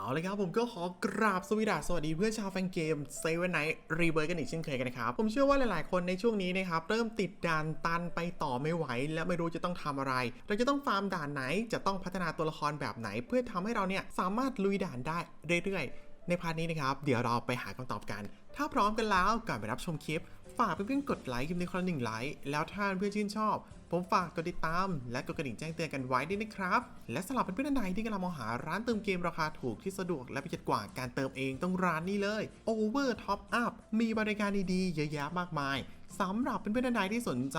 เอาเลยครับผมก็ขอกราบสวีดัสวัสดีเพื่อนชาวแฟนเกมเซเว่นไนท์รีเบิร์กันอีกเช่นเคยกันนะครับ ผมเชื่อว่าหลายๆคนในช่วงนี้นะครับ เริ่มติดด่านตันไปต่อไม่ไหว และไม่รู้จะต้องทำอะไร เราจะต้องฟาร์มด่านไหนจะต้องพัฒนาตัวละครแบบไหน เพื่อทำให้เราเนี่ยสามารถลุยด่านได้เรื่อยๆ ในพาร์ทนี้นะครับ เดี๋ยวเราไปหาคำตอบกัน ถ้าพร้อมกันแล้วก่อนไปรับชมคลิป ฝากเพื่อนๆกดไลค์คลิปนี้คนละหนึ่งไลค์แล้วถ้าเพื่อนชื่นชอบ ผมฝากกดติดตาม และกดกระดิ่งแจ้งเตือนกันไว้ด้วยนะครับ และสำหรับเพื่อนๆท่านใดที่กำลังมองหาร้านเติมเกมราคาถูกที่สะดวกและประหยัดกว่าการเติมเองต้องร้านนี้เลย Over Top Up มีบริการดีๆเยอะแยะมากมายสำหรับเพื่อนๆท่านใดที่สนใจ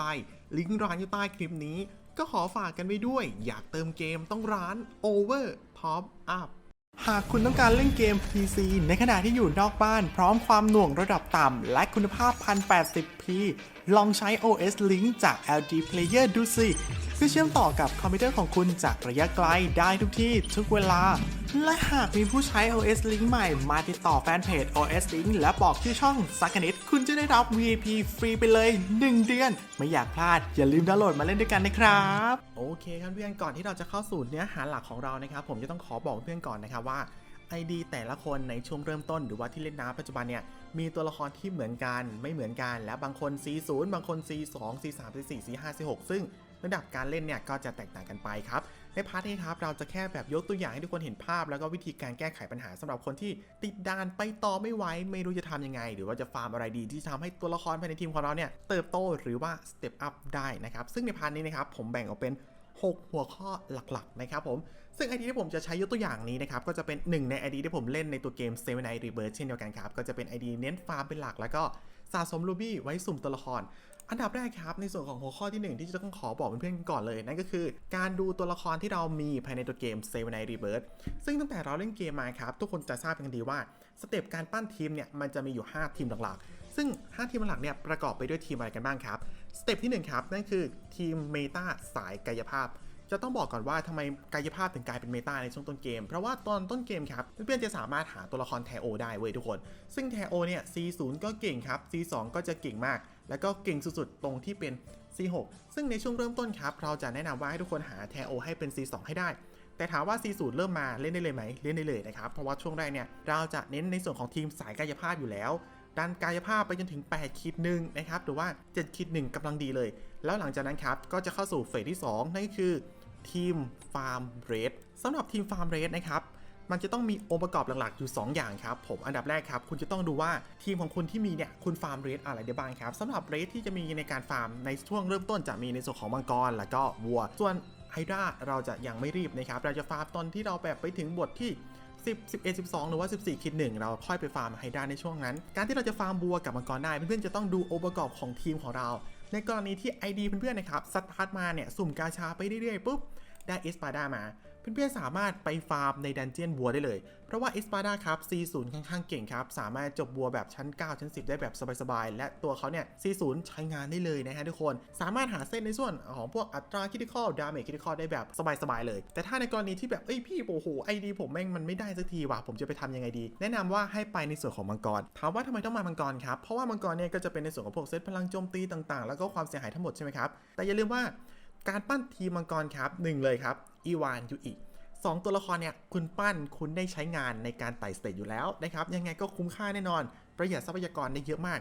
ลิงก์ร้านอยู่ใต้คลิปนี้ ก็ขอฝากกันไว้ด้วย อยากเติมเกมต้องร้าน Over Top Up หากคุณต้องการเล่นเกม PC ในขณะที่อยู่นอกบ้าน พร้อมความหน่วงระดับต่ำ และคุณภาพ 1080p ลองใช้ OS Link จาก LG Player ดูสิเพื่อเชื่อมต่อกับคอมพิวเตอร์ของคุณจากระยะไกลได้ทุกที่ทุกเวลา และหากมีผู้ใช้ OS Link ใหม่มาติดต่อแฟนเพจ OS Link และบอกชื่อช่องสักนิด คุณจะได้รับ VIP ฟรีไปเลย 1 เดือน ไม่อยากพลาด อย่าลืมดาวน์โหลดมาเล่นด้วยกันนะครับ โอเคครับเพื่อนก่อนที่เราจะเข้าสู่เนื้อหาหลักของเรานะครับ ผมจะต้องขอบอกเพื่อนก่อนนะครับว่า ID แต่ละคนในช่วงเริ่มต้นหรือว่าที่เล่นน้ำปัจจุบันเนี่ยมีตัวละครที่เหมือนกันไม่เหมือนกัน และบางคน C0 บางคน C2 C3 C4 C5 C6 ซึ่งระดับการเล่นเนี่ยก็จะแตกต่างกันไปครับ ในพาร์ทนี้ครับเราจะแค่แบบยกตัวอย่างให้ทุกคนเห็นภาพ แล้วก็วิธีการแก้ไขปัญหาสำหรับคนที่ติดด่านไปต่อไม่ไหวไม่รู้จะทำยังไง หรือว่าจะฟาร์มอะไรดีที่ทำให้ตัวละครภายในทีมของเราเนี่ยเติบโตหรือว่าสเต็ปอัพได้นะครับซึ่งในพาร์ทนี้นะครับผมแบ่งออกเป็น 6 หัวข้อหลักๆนะครับผม ซึ่งไอดีที่ผมจะใช้ยกตัวอย่างนี้นะครับ ก็จะเป็นหนึ่งในไอดีที่ผมเล่นในตัวเกม Seven Night Rebirth เช่นเดียวกันครับ ก็จะเป็นไอดีเน้นฟาร์มเป็นหลักแล้วก็สะสมรูบี้ไว้สุ่มตัวละคร อันดับแรกครับในส่วนของหัวข้อที่ 1 ที่จะต้องขอบอกเพื่อนๆก่อนเลยนั่นก็คือ การดูตัวละครที่เรามีภายในตัวเกม Seven Night Rebirth ซึ่งตั้งแต่เราเล่นเกมมาครับ ทุกคนจะทราบกันดีว่า สเต็ปการปั้นทีมเนี่ยมันจะมีอยู่ 5 ทีมหลักๆ ซึ่ง 5 ทีมหลักเนี่ยประกอบไปด้วยทีมอะไรกันบ้างครับ สเต็ปที่ 1 ครับ นั่นคือทีมเมตาสายกายภาพจะต้องบอกก่อนว่าทำไมกายภาพถึงกลายเป็นเมตาในช่วงต้นเกม เพราะว่าตอนต้นเกมครับเพื่อนๆจะสามารถหาตัวละครแทโอได้เว้ยทุกคน ซึ่งแทโอเนี่ย C0 ก็เก่งครับ C2 ก็จะเก่งมาก แล้วก็เก่งสุดๆ ตรงที่เป็น C6 ซึ่งในช่วงเริ่มต้นครับ เราจะแนะนำว่าให้ทุกคนหาแทโอให้เป็น C2 ให้ได้ แต่ถามว่า C0 เริ่มมาเล่นได้เลยไหม เล่นได้เลยนะครับ เพราะว่าช่วงแรกเนี่ย เราจะเน้นในส่วนของทีมสายกายภาพอยู่แล้วดันกายภาพไปจนถึง8คิดหนึ่งนะครับ หรือว่า7คิดหนึ่งกำลังดีเลย แล้วหลังจากนั้นครับ ก็จะเข้าสู่เฟสที่ 2 นั่นก็คือทีมฟาร์มเรดสำหรับทีมฟาร์มเรดนะครับ มันจะต้องมีองค์ประกอบหลักๆอยู่ 2 อย่างครับผมอันดับแรกครับคุณจะต้องดูว่าทีมของคุณที่มีเนี่ยคุณฟาร์มเรดอะไรได้บ้างครับสำหรับเรดที่จะมีในการฟาร์มในช่วงเริ่มต้นจะมีในส่วนของมังกรแล้วก็วัว ส่วนไฮดราเราจะยังไม่รีบนะครับเราจะฟาร์มตอนที่เราแบบไปถึงบทที่10 11 12 หรือว่า 14คิด1เราค่อยไปฟาร์มไฮดราในช่วงนั้น การที่เราจะฟาร์มบัวกับมังกรได้เพื่อนๆจะต้องดูองค์ประกอบของทีมของเรา ในกรณีที่ ID เพื่อนๆนะครับสตาร์ทมาเนี่ยสุ่มกาชาไปเรื่อยๆปุ๊บได้เอสปาดามา เพื่อนๆสามารถไปฟาร์มในดันเจียนบัวได้เลย เพราะว่าเอสปาดาครับ C0 ค่อนข้างเก่งครับ สามารถจบบัวแบบชั้น 9 ชั้น 10 ได้แบบสบายๆ และตัวเขาเนี่ย C0 ใช้งานได้เลยนะฮะทุกคน สามารถหาเส้นในส่วนของพวกอัตราคิด i คอลดาเมจคิด i คอลได้แบบสบายๆ เลย แต่ถ้าในกรณีที่แบบ เอ้ยพี่โอ้โหไอดีผมแม่งมันไม่ได้สักทีว่ะผมจะไปทำยังไงดี แนะนำว่าให้ไปในส่วนของมังกรถามว่าทำไมต้องมามังกรครับเพราะว่ามังกรเนี่ยก็จะเป็นในส่วนของพวกเซตพลังโจมตีต่างๆ แล้วก็ความเสียหายทั้งหมดใช่ไหมครับแต่อย่าลืมว่า การปั้นทีมมังกรครับหนึ่งเลยครับอีวานยูอิสองตัวละครเนี่ยคุณปั้นคุณได้ใช้งานในการไต่สเตจอยู่แล้วนะครับยังไงก็คุ้มค่าแน่นอน ประหยัดทรัพยากรได้เยอะมาก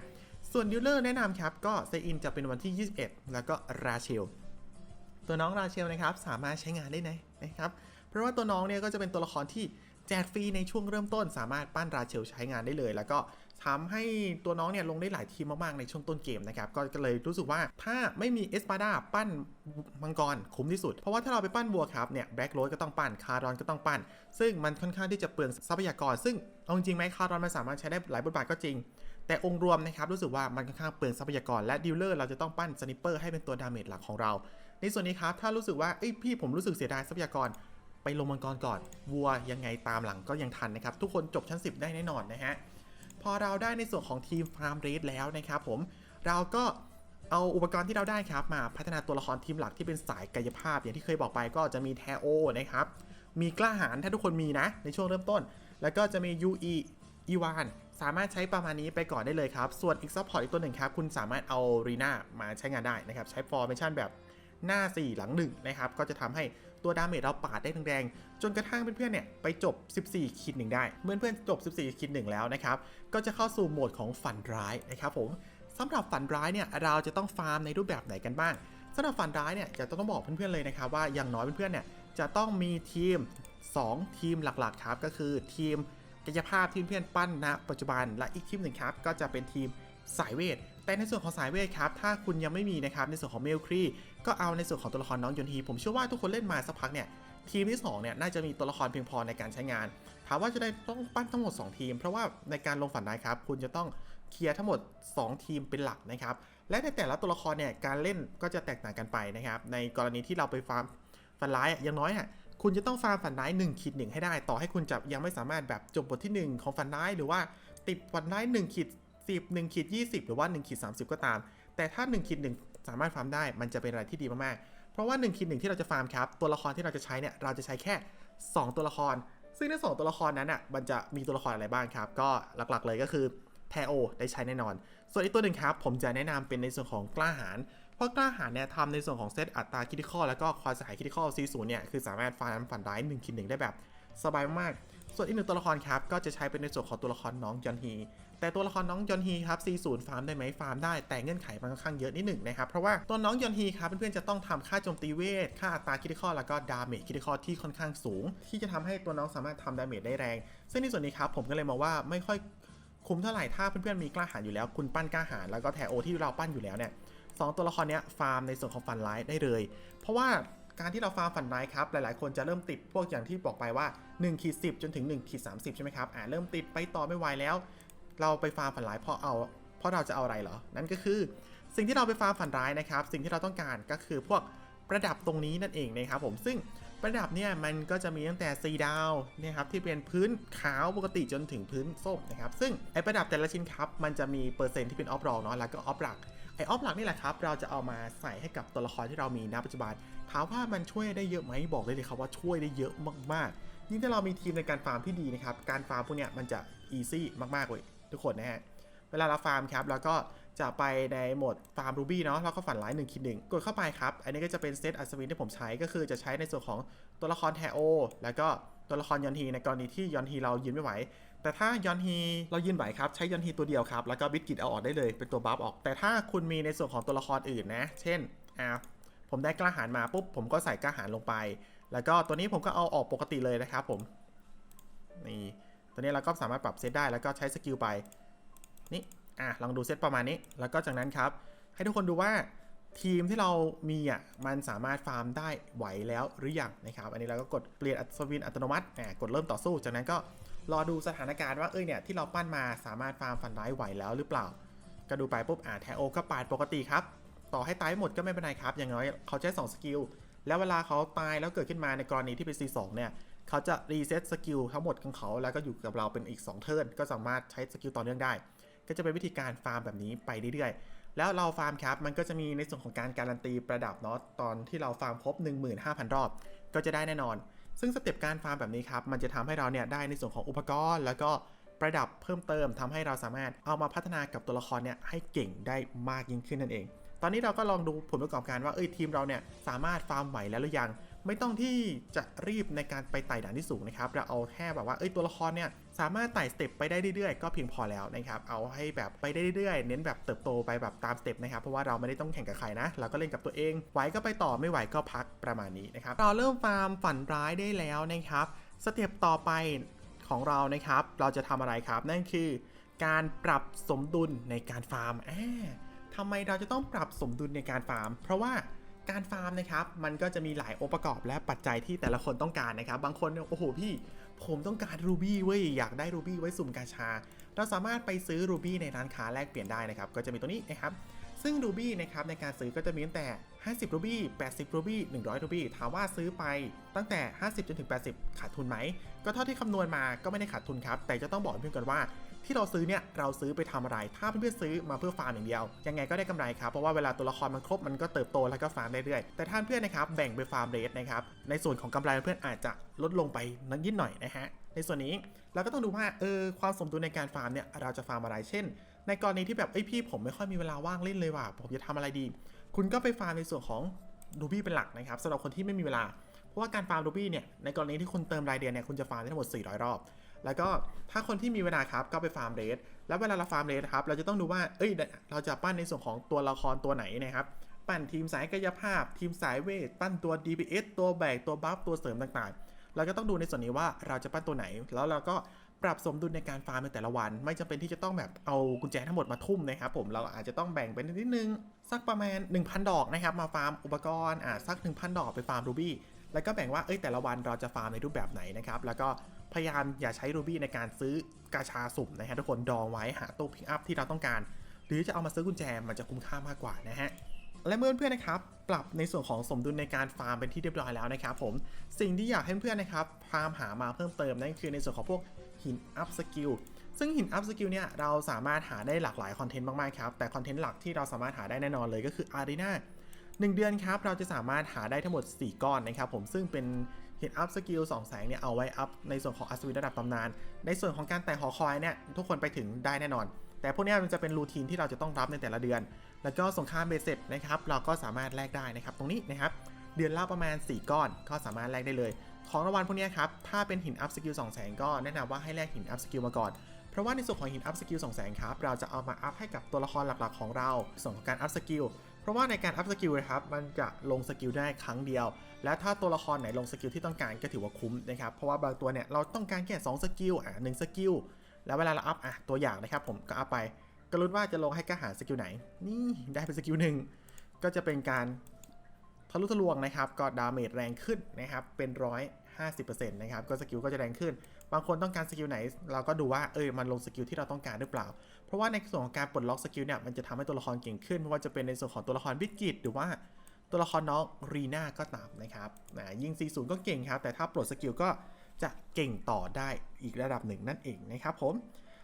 ส่วนดิลเลอร์แนะนำครับ ก็เซอินจะเป็นวันที่ 21 แล้วก็ราเชล ตัวน้องราเชลนะครับสามารถใช้งานได้ไหนนะครับเพราะว่าตัวน้องเนี่ยก็จะเป็นตัวละครที่แจกฟรีในช่วงเริ่มต้นสามารถปั้นราเชลใช้งานได้เลย แล้วก็ ทำให้ตัวน้องเนี่ยลงได้หลายทีมมาก ๆ ในช่วงต้นเกมนะครับ ก็เลยรู้สึกว่าถ้าไม่มีเอสปาดาปั้นมังกรคุ้มที่สุด เพราะว่าถ้าเราไปปั้นบัวครับเนี่ยแบล็กโรดก็ต้องปั้นคารอนก็ต้องปั้น ซึ่งมันค่อนข้างที่จะเปลืองทรัพยากร ซึ่งเอาจริงไหมคารอนมันสามารถใช้ได้หลายบทบาทก็จริง แต่องค์รวมนะครับรู้สึกว่ามันค่อนข้างเปลืองทรัพยากรและดิลเลอร์เราจะต้องปั้นสนิปเปอร์ให้เป็นตัวดาเมจหลักของเรา ในส่วนนี้ครับถ้ารู้สึกว่าเอ้ยพี่ผมรู้สึกเสียดายทรัพยากรไปลงมังกรก่อน วัวยังไงตามหลังก็ยังทันนะครับ ทุกคนจบชั้น 10 ได้แน่นอนนะฮะ พอเราได้ในส่วนของทีมฟาร์มเรดแล้วนะครับผมเราก็เอาอุปกรณ์ที่เราได้ครับมาพัฒนาตัวละครทีมหลักที่เป็นสายกายภาพ อย่างที่เคยบอกไปก็จะมีแทโอนะครับ มีกล้าหาญถ้าทุกคนมีนะ ในช่วงเริ่มต้น แล้วก็จะมียูอีอีวานสามารถใช้ประมาณนี้ไปก่อนได้เลยครับ ส่วนอีกซัพพอร์ตอีกตัวหนึ่งครับ คุณสามารถเอารีนามาใช้งานได้นะครับ ใช้ฟอร์เมชันแบบ หน้า 4 หลัง1นะครับก็จะทำให้ตัวดาเมจเราปาดได้แรงๆจนกระทั่งเพื่อนๆเนี่ยไปจบ 14คิดหนึ่งได้ เมื่อเพื่อนจบ 14คิดหนึ่งแล้วนะครับก็จะเข้าสู่โหมดของฝันร้ายนะครับผมสำหรับฝันร้ายเนี่ยเราจะต้องฟาร์มในรูปแบบไหนกันบ้างสำหรับฝันร้ายเนี่ยจะต้องบอกเพื่อนๆเลยนะครับว่าอย่างน้อยเพื่อนๆเนี่ยจะต้องมีทีม 2 ทีมหลักๆครับก็คือทีมกายภาพที่เพื่อนปั้นณปัจจุบันและอีกทีมหนึ่งครับก็จะเป็นทีมสายเวท แต่ในส่วนของสายเวทครับ ถ้าคุณยังไม่มีนะครับ ในส่วนของเมลครีก็เอาในส่วนของตัวละครน้องยนที ผมเชื่อว่าทุกคนเล่นมาสักพักเนี่ย ทีมที่สองเนี่ย น่าจะมีตัวละครเพียงพอในการใช้งาน ถามว่าจะได้ต้องปั้นทั้งหมด 2 ทีม เพราะว่าในการลงฝันร้ครับ คุณจะต้องเคลียร์ทั้งหมด 2 ทีมเป็นหลักนะครับ และในแต่ละตัวละครเนี่ย การเล่นก็จะแตกต่างกันไปนะครับ ในกรณีที่เราไปฟาร์มฝันร้ายอะอย่างน้อยอะคุณจะต้องฟาร์มฝันร้าย1ขีดหนึ่งให้ได้ ต่อให้คุณจะยังไม่สามารถแบบจบบทที่ 1 ของฝันร้ายหรือว่าติดฝันร้าย1ขีด 10 1ขีด20 หรือว่า1ขีด30 ก็ตาม แต่ถ้า1ขีด1สามารถฟาร์มได้มันจะเป็นอะไรที่ดีมากๆ เพราะว่า1ขีด1ที่เราจะฟาร์มครับ ตัวละครที่เราจะใช้เนี่ยเราจะใช้แค่ 2 ตัวละคร ซึ่งในสองตัวละครนั้นอะมันจะมีตัวละครอะไรบ้างครับ ก็หลักๆเลยก็คือแทโอได้ใช้แน่นอน ส่วนอีกตัวหนึ่งครับ ผมจะแนะนำเป็นในส่วนของกล้าหาญ เพราะกล้าหาญเนี่ยทำในส่วนของเซตอัตราคิดข้อแล้วก็ความเสียหายคิดข้อซีศูนย์เนี่ยคือสามารถฟาร์มฝันร้าย1คิดหนึ่งได้แบบ สบายมาก ส่วนอีกหนึ่งตัวละครครับ ก็จะใช้เป็นในส่วนของตัวละครน้องยอนฮี แต่ตัวละครน้องยอนฮีครับ40ฟาร์มได้ไหมฟาร์มได้แต่เงื่อนไขมันค่อนข้างเยอะนิดหนึ่งนะครับ เพราะว่าตัวน้องยอนฮีครับเพื่อนๆจะต้องทำค่าโจมตีเวท ค่าอัตราคิดข้อแล้วก็ดาเมจคิดข้อที่ค่อนข้างสูง ที่จะทำให้ตัวน้องสามารถทำดาเมจได้แรง ซึ่งในส่วนนี้ครับผมก็เลยมองว่าไม่ค่อยคุ้มเท่าไหร่ถ้าเพื่อนๆมีกล้าหาญอยู่แล้ว คุณปั้นกล้าหาญแล้วก็แทโอที่เราปั้นอยู่แล้วเนี่ยสองตัวละครเนี้ยฟาร์มในส่วนของฟันไลท์ได้เลย เพราะว่าการที่เราฟาร์มฟันไลท์ครับ หลายๆ คนจะเริ่มติดพวกอย่างที่บอกไปว่า1ขีด10 จนถึง1ขีด30 ใช่ไหมครับ อ่าเริ่มติดไปต่อไม่ไหวแล้ว เราไปฟาร์มฝันร้ายเพราะเอา เพราะเราจะเอาอะไรเหรอ นั่นก็คือ สิ่งที่เราไปฟาร์มฝันร้ายนะครับ สิ่งที่เราต้องการก็คือพวกประดับตรงนี้นั่นเองนะครับผมซึ่งประดับเนี่ยมันก็จะมีตั้งแต่4ดาวเนี่ยครับที่เป็นพื้นขาวปกติจนถึงพื้นส้มนะครับซึ่งไอประดับแต่ละชิ้นครับมันจะมีเปอร์เซ็นต์ที่เป็นออฟรองเนาะแล้วก็ออฟหลักไอออฟหลักนี่แหละครับเราจะเอามาใส่ให้กับตัวละครที่เรามีณปัจจุบันถามว่ามันช่วยได้เยอะไหมบอกเลยเลยครับว่าช่วยได้เยอะมากๆยิ่งถ้าเรามีทีมในการฟาร์มที่ดีนะครับการฟาร์มพวกเนี้ยมันจะอีซี่มากๆเลย ทุกคนนะฮะ เวลาเราฟาร์มครับ แล้วก็จะไปในโหมดฟาร์มรูบี้เนาะแล้วก็ฝันร้าย1คิดหนึ่งกดเข้าไปครับ อันนี้ก็จะเป็นเซตอัศวินที่ผมใช้ก็คือจะใช้ในส่วนของตัวละครแทโอ แล้วก็ตัวละครยอนฮีในกรณีที่ยอนฮีเรายืนไม่ไหว แต่ถ้ายอนฮีเรายืนไหวครับ ใช้ยอนฮีตัวเดียวครับ แล้วก็บิดกิตเอาออกได้เลยเป็นตัวบัฟออก แต่ถ้าคุณมีในส่วนของตัวละครอื่นนะ เช่นอ่าผมได้กล้าหาญมาปุ๊บผมก็ใส่กล้าหาญลงไป แล้วก็ตัวนี้ผมก็เอาออกปกติเลยนะครับผมนี่ ตัวนี้เราก็สามารถปรับเซตได้แล้วก็ใช้สกิลไป นี่อะลองดูเซตประมาณนี้ แล้วก็จากนั้นครับ ให้ทุกคนดูว่าทีมที่เรามีอะมันสามารถฟาร์มได้ไหวแล้วหรือยังนะครับ อันนี้เราก็กดเปลี่ยนอัศวินอัตโนมัติอะกดเริ่มต่อสู้ จากนั้นก็รอดูสถานการณ์ว่าเอ้ยเนี่ยที่เราปั้นมาสามารถฟาร์มฟันร้ายไหวแล้วหรือเปล่า ก็ดูไปปุ๊บอะแทโอก็ปาดปกติครับ ต่อให้ตายหมดก็ไม่เป็นไรครับ อย่างน้อยเขาใช้2สกิลแล้วเวลาเขาตายแล้วเกิดขึ้นมาในกรณีที่เป็น C2 เนี่ย เขาจะรีเซ็ตสกิลทั้งหมดของเขา แล้วก็อยู่กับเราเป็นอีก 2 เทิร์นก็สามารถใช้สกิลต่อเนื่องได้ ก็จะเป็นวิธีการฟาร์มแบบนี้ไปเรื่อยๆ แล้วเราฟาร์มครับ มันก็จะมีในส่วนของการการันตีประดับเนาะตอนที่เราฟาร์มครบ 15,000 รอบ ก็จะได้แน่นอน ซึ่งสเต็ปการฟาร์มแบบนี้ครับมันจะทำให้เราเนี่ยได้ในส่วนของอุปกรณ์ แล้วก็ประดับเพิ่มเติมทำให้เราสามารถเอามาพัฒนากับตัวละครเนี่ยให้เก่งได้มากยิ่งขึ้นนั่นเอง ตอนนี้เราก็ลองดูผลประกอบการว่าเอ้ยทีมเราเนี่ยสามารถฟาร์มไหวแล้วหรือยัง ไม่ต้องที่จะรีบในการไปไต่ด่านที่สูงนะครับ เราเอาแค่แบบว่าเอ้ยตัวละครเนี่ยสามารถไต่สเต็ปไปได้เรื่อยๆ ก็เพียงพอแล้วนะครับ เอาให้แบบไปได้เรื่อยๆ เน้นแบบเติบโตไปแบบตามสเต็ปนะครับ เพราะว่าเราไม่ได้ต้องแข่งกับใครนะ เราก็เล่นกับตัวเอง ไหวก็ไปต่อไม่ไหวก็พักประมาณนี้นะครับ เราเริ่มฟาร์มฝันร้ายได้แล้วนะครับ สเต็ปต่อไปของเรานะครับ เราจะทำอะไรครับ นั่นคือ การปรับสมดุลในการฟาร์มอ่าทำไมเราจะต้องปรับสมดุลในการฟาร์ม เพราะว่า การฟาร์มนะครับ มันก็จะมีหลายองค์ประกอบและปัจจัยที่แต่ละคนต้องการนะครับ บางคนเนี่ยโอ้โหพี่ ผมต้องการรูบี้เว้ย อยากได้รูบี้ไว้สุ่มกาชา เราสามารถไปซื้อรูบี้ในร้านค้าแลกเปลี่ยนได้นะครับ ก็จะมีตัวนี้นะครับ ซึ่งรูบี้นะครับในการซื้อก็จะมีตั้งแต่ 50รูบี้80รูบี้100รูบี้ถามว่าซื้อไปตั้งแต่ 50จนถึง80 ขาดทุนไหม ก็เท่าที่คำนวณมาก็ไม่ได้ขาดทุนครับ แต่จะต้องบอกเพื่อนก่อนว่า ที่เราซื้อเนี่ยเราซื้อไปทำอะไร ถ้าเพื่อนๆซื้อมาเพื่อฟาร์มอย่างเดียว ยังไงก็ได้กำไรครับ เพราะว่าเวลาตัวละครมันครบมันก็เติบโตแล้วก็ฟาร์มได้เรื่อยแต่ท่านเพื่อนนะครับแบ่งไปฟาร์มเรทนะครับในส่วนของกำไรเพื่อนอาจจะลดลงไปนิดหน่อยนะฮะในส่วนนี้เราก็ต้องดูว่าเออความสมดุลในการฟาร์มเนี่ยเราจะฟาร์มอะไรเช่น ในกรณีที่แบบเอ้ยพี่ผมไม่ค่อยมีเวลาว่างเล่นเลยว่ะผมจะทำอะไรดี คุณก็ไปฟาร์มในส่วนของรูบี้เป็นหลักนะครับสำหรับคนที่ไม่มีเวลา เพราะว่าการฟาร์มรูบี้เนี่ยในกรณีที่คุณเติมรายเดือนเนี่ยคุณจะฟาร์มได้ทั้งหมด 400 รอบ แล้วก็ถ้าคนที่มีเวลาครับก็ไปฟาร์มเรสแล้วเวลาเราฟาร์มเรสครับเราจะต้องดูว่าเอ้ยเราจะปั้นในส่วนของตัวละครตัวไหนนะครับปั้นทีมสายกายภาพ ทีมสายเวท ปั้นตัว DPS ตัวแบกตัวบัฟตัวเสริมต่างๆ เราก็ต้องดูในส่วนนี้ว่าเราจะปั้นตัวไหน แล้วเราก็ปรับสมดุลในการฟาร์มในแต่ละวัน ไม่จำเป็นที่จะต้องแบบเอากุญแจทั้งหมดมาทุ่มนะครับผมเราอาจจะต้องแบ่งเป็นนิดนึง สักประมาณ 1,000 ดอกนะครับ มาฟาร์มอุปกรณ์อ่าสัก 1,000 ดอกไปฟาร์มรูบี้แล้วก็แบ่งว่าเอ้ยแต่ละวันเราจะฟาร์มในรูปแบบไหนนะครับแล้วก็ พยายามอย่าใช้รูบี้ในการซื้อกาชาสุ่มนะฮะทุกคนดองไว้หาตู้พิกอัพที่เราต้องการ หรือจะเอามาซื้อกุญแจมันจะคุ้มค่ามากกว่านะฮะและเมื่อเพื่อนนะครับปรับในส่วนของสมดุลในการฟาร์มเป็นที่เรียบร้อยแล้วนะครับผมสิ่งที่อยากให้เพื่อนนะครับพาร์มหามาเพิ่มเติมนั่นคือในส่วนของพวกหินอัพสกิลซึ่งหินอัพสกิลเนี่ยเราสามารถหาได้หลากหลายคอนเทนต์มากๆครับแต่คอนเทนต์หลักที่เราสามารถหาได้แน่นอนเลยก็คืออารีนา1เดือนครับเราจะสามารถหาได้ทั้งหมด 4 ก้อนนะครับผมซึ่งเป็น หินอัพสกิล2แสงเนี่ยเอาไว้อัพในส่วนของอัศวินระดับตำนาน ในส่วนของการแต่หอคอยเนี่ยทุกคนไปถึงได้แน่นอน แต่พวกนี้มันจะเป็นรูทีนที่เราจะต้องรับในแต่ละเดือน แล้วก็สงครามเบสเซ็ตนะครับเราก็สามารถแลกได้นะครับตรงนี้นะครับเดือนละประมาณ 4 ก้อนก็สามารถแลกได้เลย ของรางวัลพวกนี้ครับถ้าเป็นหินอัพสกิล2แสงก็แนะนำว่าให้แลกหินอัพสกิลมาก่อน เพราะว่าในส่วนของหินอัพสกิล2แสงครับเราจะเอามาอัพให้กับตัวละครหลักๆของเราส่วนของการอัพสกิล เพราะว่าในการอัพสกิลนะครับมันจะลงสกิลได้ครั้งเดียว และถ้าตัวละครไหนลงสกิลที่ต้องการก็ถือว่าคุ้มนะครับเพราะว่าบางตัวเนี่ยเราต้องการแค่2สกิลอะหนึ่งสกิลแล้วเวลาเราอัพอะตัวอย่างนะครับผมก็อัพไปก็รุ้นว่าจะลงให้กล้าหาสกิลไหน นี่ได้เป็นสกิลหนึ่งก็จะเป็นการทะลุทะลวงนะครับ ก็ดาเมจแรงขึ้นนะครับเป็นร้อยห้าสิบเปอร์เซ็นต์นะครับก็สกิลก็จะแรงขึ้น บางคนต้องการสกิลไหน เราก็ดูว่าเออมันลงสกิลที่เราต้องการหรือเปล่า เพราะว่าในส่วนของการปลดล็อกสกิลเนี่ยมันจะทำให้ตัวละครเก่งขึ้นไม่ว่าจะเป็นในส่วนของตัวละครวิกิตหรือว่าตัวละครน้องรีน่าก็ตามนะครับนะยิง 40 ก็เก่งครับ แต่ถ้าปลดสกิลก็จะเก่งต่อได้อีกระดับหนึ่งนั่นเองนะครับผม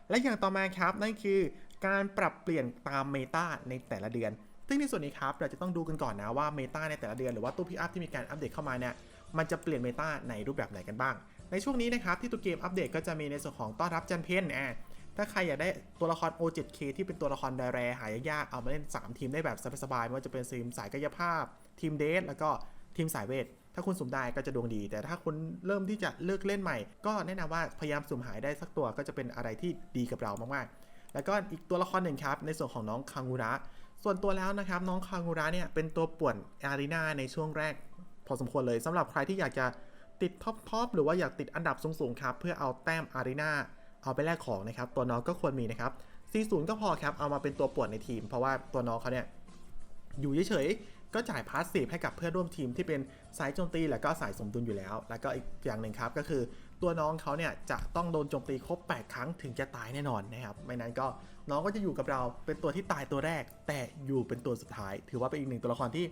และอย่างต่อมาครับนั่นคือการปรับเปลี่ยนตามเมตาในแต่ละเดือน ซึ่งในส่วนนี้ครับเราจะต้องดูกันก่อนนะว่าเมตาในแต่ละเดือนหรือว่าตู้พิอัพที่มีการอัปเดตเข้ามาเนี่ยมันจะเปลี่ยนเมตาในรูปแบบไหนกันบ้าง ในช่วงนี้นะครับที่ตัวเกมอัปเดตก็จะมีในส่วนของต้อนรับจันเพนอะถ้าใครอยากได้ตัวละคร O7K ที่เป็นตัวละครไดแรหายากๆ เอามาเล่น 3 ทีมได้แบบสบายๆไม่ว่าจะเป็นทีมสายกายภาพ ทีมเดทแล้วก็ทีมสายเวท ถ้าคุณสุ่มได้ก็จะดวงดี แต่ถ้าคุณเริ่มที่จะเลิกเล่นใหม่ ก็แนะนำว่าพยายามสุ่มหายได้สักตัวก็จะเป็นอะไรที่ดีกับเรามากๆ แล้วก็อีกตัวละครหนึ่งครับ ในส่วนของน้องคางูระ ส่วนตัวแล้วนะครับน้องคางูระเนี่ยเป็นตัวป่วนอารีนาในช่วงแรก พอสมควรเลยสำหรับใครที่อยากจะ ติดท็อปทอปหรือว่าอยากติดอันดับสูงๆครับเพื่อเอาแต้มอารีนาเอาไปแลกของนะครับ ตัวน้องก็ควรมีนะครับ 40 ก็พอครับ เอามาเป็นตัวปวนในทีม เพราะว่าตัวน้องเขาเนี่ยอยู่เฉยๆก็จ่ายพาสซีฟให้กับเพื่อนร่วมทีมที่เป็นสายโจมตีแล้วก็สายสมดุลอยู่แล้ว แล้วก็อีกอย่างหนึ่งครับก็คือตัวน้องเขาเนี่ยจะต้องโดนโจมตีครบ 8 ครั้งถึงจะตายแน่นอนนะครับ ไม่นั้นก็น้องก็จะอยู่กับเราเป็นตัวที่ตายตัวแรก แต่อยู่เป็นตัวสุดท้าย ถือว่าเป็นอีกหนึ่งตัวละครที่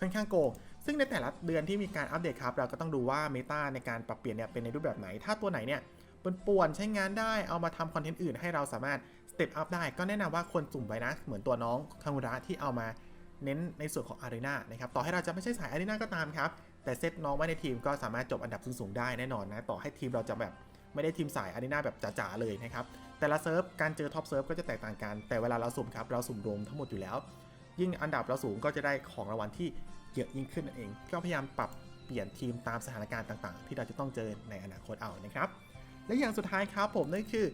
ค่อนข้างโกง ซึ่งในแต่ละเดือนที่มีการอัปเดตครับ เราก็ต้องดูว่าเมตาในการปรับเปลี่ยนเนี่ยเป็นในรูปแบบไหน ถ้าตัวไหนเนี่ยเป็นป่วนใช้งานได้เอามาทำคอนเทนต์อื่นให้เราสามารถสเต็ปอัพได้ก็แนะนำว่าควรสุ่มไว้นะ เหมือนตัวน้องคังุระที่เอามาเน้นในส่วนของอารีนานะครับ ต่อให้เราจะไม่ใช่สายอารีนาก็ตามครับ แต่เซตน้องไว้ในทีมก็สามารถจบอันดับสูงๆได้แน่นอนนะ ต่อให้ทีมเราจะแบบไม่ได้ทีมสายอารีนาแบบจ๋าๆเลยนะครับ แต่ละเซิร์ฟการเจอท็อปเซิร์ฟก็จะแตกต่างกัน แต่เวลาเราสุ่มครับ เราสุ่มรวมทั้งหมดอยู่แล้ว ยิ่งอันดับเราสูงก็จะได้ของรางวัลที่ เยอะยิ่งขึ้นนั่นเอง ก็พยายามปรับเปลี่ยนทีมตามสถานการณ์ต่างๆ ที่เราจะต้องเจอในอนาคตเอานะครับ และอย่างสุดท้ายครับผมนั่นคือ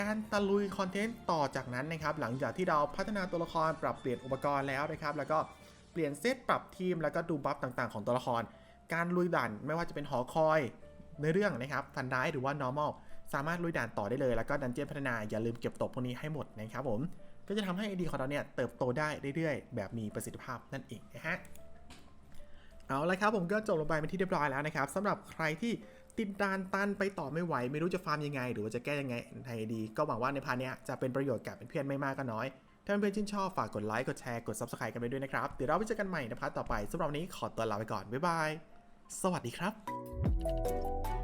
การตะลุยคอนเทนต์ต่อจากนั้นนะครับหลังจากที่เราพัฒนาตัวละครปรับเปลี่ยนอุปกรณ์แล้วนะครับแล้วก็เปลี่ยนเซตปรับทีมแล้วก็ดูบัฟต่างๆ ของตัวละคร การลุยด่านไม่ว่าจะเป็นหอคอยในเรื่องนะครับฟันได้หรือว่า normal สามารถลุยด่านต่อได้เลย แล้วก็ดันเจียนพัฒนาอย่าลืมเก็บตกพวกนี้ให้หมดนะครับผมก็จะทำให้ไอดีของเราเนี่ยเติบโตได้เรื่อยๆ แบบมีประสิทธิภาพนั่นเองนะฮะ เอาละครับผมก็จบลงไปเป็นที่เรียบร้อยแล้วนะครับสำหรับใครที่ติดดานตันไปต่อไม่ไหว ไม่รู้จะฟาร์มยังไง หรือว่าจะแก้ยังไงในดี ก็หวังว่าในพาร์ทนี้จะเป็นประโยชน์กับเพื่อนๆไม่มากก็น้อย ถ้าเพื่อนๆชื่นชอบฝากกดไลค์กดแชร์กด subscribe กันไปด้วยนะครับเดี๋ยวเราไปเจอกันใหม่ในพาร์ทต่อไปสำหรับวันนี้ขอตัวลาไปก่อนบ๊ายบายสวัสดีครับ